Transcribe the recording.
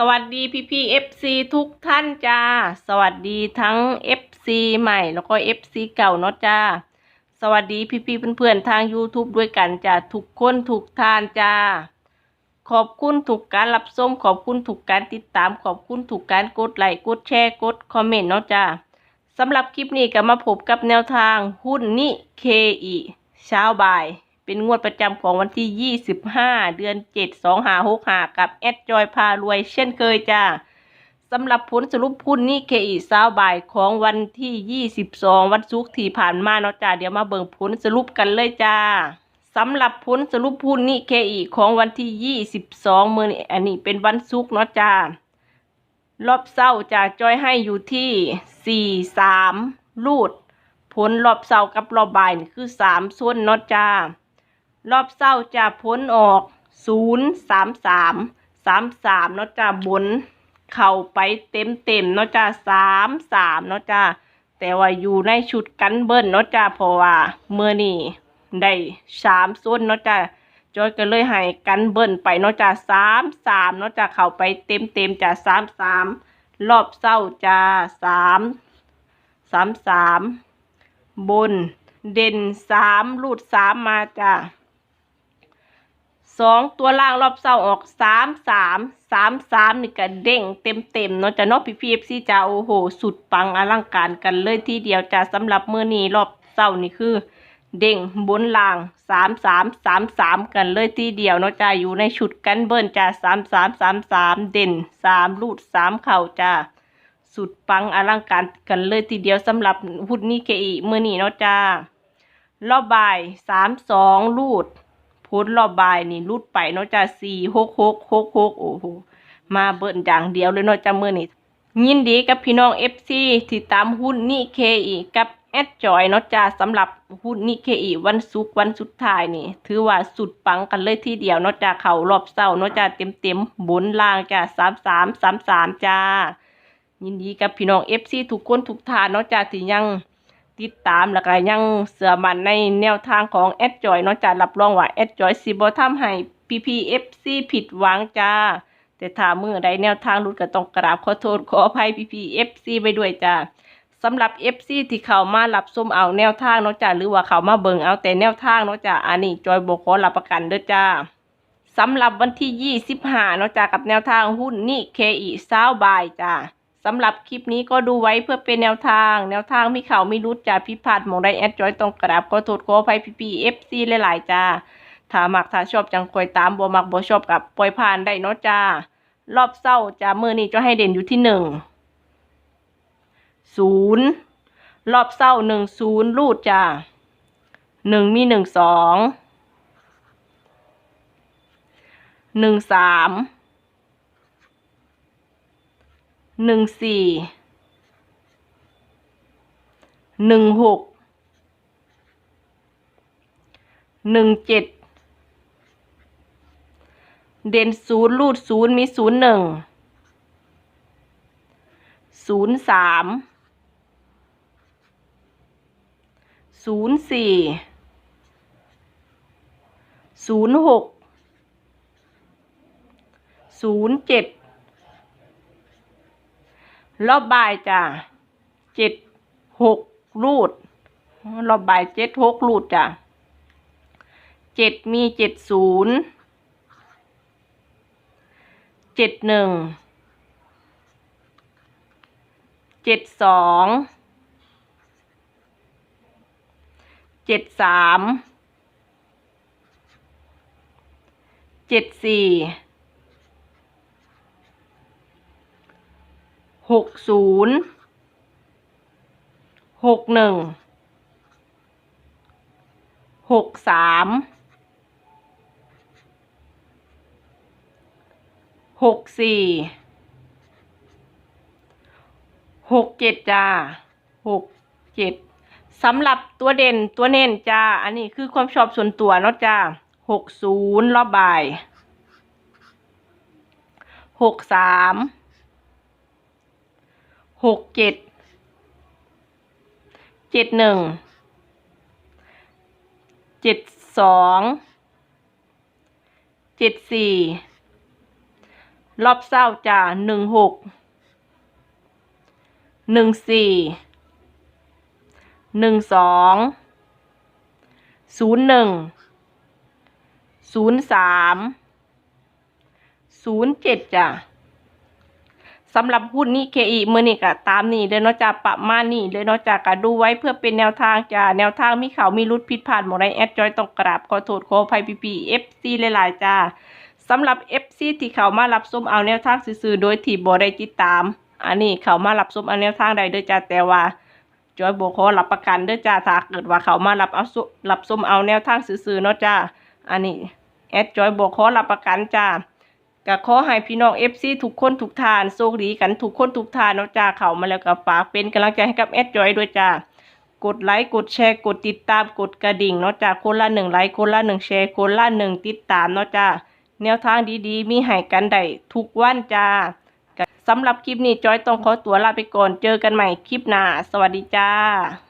สวัสดีพี่พี่เอฟซีทุกท่านจ้า สวัสดีทั้งเอฟซีใหม่แล้วก็เอฟซีเก่าเนาะจ้า สวัสดีพี่พี่เพื่อนๆทาง YouTube ด้วยกันจ้าทุกคนทุกท่านจ้า ขอบคุณถูกการรับชมขอบคุณถูกการติดตาม ขอบคุณถูกการกดไลค์กดแชร์กดคอมเมนต์เนาะจ้าสำหรับคลิปนี้ก็มาพบกับแนวทางหุ้นนิเคอีเช้าบ่าย เป็นงวดประจำของวันที่ 25 เดือน 7 2 5 6 5กับแอดจอยพารวยเช่นเคยจ้าสำหรับผลสรุปหุ้นนิเคอีเช้าบ่ายของวันที่ 22 วันศุกร์ที่ผ่านมาเนาะจ้าเดี๋ยวมาเบิ่งผลสรุปกันเลยจ้าสำหรับผลสรุปหุ้นนิเคอีของวันที่ 22มื้อนี้อันนี้เป็นวันศุกร์เนาะจ้ารอบเศร้าจะจอยให้อยู่ที่ 4 3รูดผลรอบเศร้ากับรอบบ่ายนี่คือ 3 ส่วนเนาะจ้า รอบเศร้าจะผลออก0 3 3 3 3เนาะจ้าบน เข้าไปเต็มเต็มเนาะจ้า3 3เนาะจ้าแต่ว่าอยู่ในชุดกันเบิ้ลเนาะจ้าเพราะว่าเมื่อนี้ได้สามส่วนเนาะจ้ะจอยก็เลยให้กันเบิ้นไปเนาะจ้ะสามสามเนาะจ้ะเข้าไปเต็มเต็มจ้ะสามสามรอบเศร้าจ้าสามสามสามบน เด่นสามรูดสามมาจ้ะ สองตัวล่างรอบเศร้าออกสามสามสามสามนี่ก็เด้งเต็มเต็มเนาะจ้ะเนาะพี่พีเอฟซีจ้าโอ้โห สุดปังอลังการกันเลยทีเดียวจ้ะสำหรับมื้อนี้รอบเศร้านี่คือ เด้งบนล่างสามสามสามสามกันเลยทีเดียวเนาะจ้าอยู่ในชุดกันเบิ้ลจ้าสามสามสามสามเด่นสามลูดสามเข่าจ้าสุดปังอลังการกันเลยทีเดียวสำหรับหุ้นนี้เคอีมือนี้เนาะจ้ารอบบ่ายสามสองลูด พ้นรอบบายนี่ลูดไปเนาะจ้าสี่หกหกหกหกโอ้โหมาเบิ้ลอย่างเดียวเลยเนาะจ้ามือนี้ยินดีกับพี่น้อง FC ที่ตามหุ้นนี่เคอีกับแอดจอยเนาะจ้าสำหรับหุ้นนี่เคอีวันศุกร์วันสุดท้ายนี่ ถือว่าสุดปังกันเลยทีเดียวเนาะจ้าเขารอบเศร้าเนาะจ้าเต็มเต็มบนล่างจ้าสามสามสามสามจ้ายินดีกับพี่น้อง FC ทุกคนทุกท่านเนาะจ้าที่ยัง ติดตามแล้วก็ยังเสือมันในแนวทางของแอดจอยเนาะจ้ารับรองว่าแอดจอยสิบ่ทำให้ PPFC ผิดหวังจ้า แต่ถ้ามือใดแนวทางหลุดก็ต้องกราบขอโทษขออภัยพี่พีเอฟซีไปด้วยจ้าสำหรับ FC ที่เข้ามารับชมเอาแนวทางเนาะจ้าหรือว่าเข้ามาเบิ่งเอาแต่แนวทางเนาะจ้าอันนี้จอยบอกขอรับประกันเด้อจ้าสำหรับวันที่ 25เนาะจ้ากับแนวทางหุ้นนี่ KE ซาวบายจ้า สำหรับคลิปนี้ก็ดูไว้เพื่อเป็นแนวทาง แนวทางมีเขาไม่รู้จ้าพิพาทมองใดแอดจอยต้องกราบขอโทษขออภัยพี่พีเอฟซีหลายๆจ้าถ้ามักถ้าชอบจังคอยตามบ่มักบ่ชอบกับปล่อยผ่านได้เนาะจ้ารอบเศร้าจะมือนี้จะให้เด่นอยู่ที่หนึ่งศูนย์รอบเศร้าหนึ่งศูนย์รูดจ้าหนึ่งมีหนึ่งสองหนึ่งสาม หนึ่งสี่หนึ่งหกหนึ่งเจ็ดเด่นศูนย์รูดศูนย์มีศูนย์หนึ่งศูนย์สามศูนย์สี่ศูนย์หกศูนย์เจ็ด รอบบ่ายจ้ะเจ็ดหกรูด รอบบ่ายเจ็ดหกรูดจ้ะเจ็ดมีเจ็ดศูนย์เจ็ดหนึ่งเจ็ดสองเจ็ดสามเจ็ดสี่ หกศูนย์หกหนึ่งหกสามหกสี่หกเจ็ดจ้าหกเจ็ดสำหรับตัวเด่นตัวเน้นจ้า อันนี้คือความชอบส่วนตัวเนาะจ้าหกศูนย์รอบบ่ายหกสาม หกเจ็ดเจ็ดหนึ่งเจ็ดสองเจ็ดสี่รอบเศร้าจ้าหนึ่งหกหนึ่งสี่หนึ่งสองศูนย์หนึ่งศูนย์สามศูนย์เจ็ดจ้ะ สำหรับหุ้นนี้เคอีมือนี่ก็ตามนี่เลยเนาะจ้าประมาณนี่เลยเนาะจ้าก็ดูไว้เพื่อเป็นแนวทางจ้าแนวทางมีเขามีรุดผิดพลาดหมดไรแอดจอยต้องกราบขอโทษขออภัยพีพีเอฟซีหลายๆจ้าสำหรับ FC ที่เขามารับส้มเอาแนวทางซื่อๆโดยที่บ่ได้ติดตาม อันนี้เขามารับส้มเอาแนวทางใดเด้อจ้าแต่ว่าจอยโบ่ขอรับประกันเด้อจ้าถ้าเกิดว่าเขามารับเอาส้มรับส้มเอาแนวทางซื่อๆเนาะจ้าอันนี้แอดจอยโบ่ขอรับประกันจ้า ก็ขอให้พี่น้อง FC ทุกคนทุกทานโชคดีกันทุกคนทุกทานเนาะจ้าเขามาแล้วก็ฝากเป็นกำลังใจให้กับแอดจอยด้วยจ้ากดไลค์กดแชร์กดติดตามกดกระดิ่งเนาะจ้าคนละหนึ่งไลค์คนละหนึ่งแชร์คนละหนึ่งติดตามเนาะจ้าแนวทางดีๆ มีให้กันได้ทุกวันจ้าสำหรับคลิปนี้จอยต้องขอตัวลาไปก่อนเจอกันใหม่คลิปหน้าสวัสดีจ้า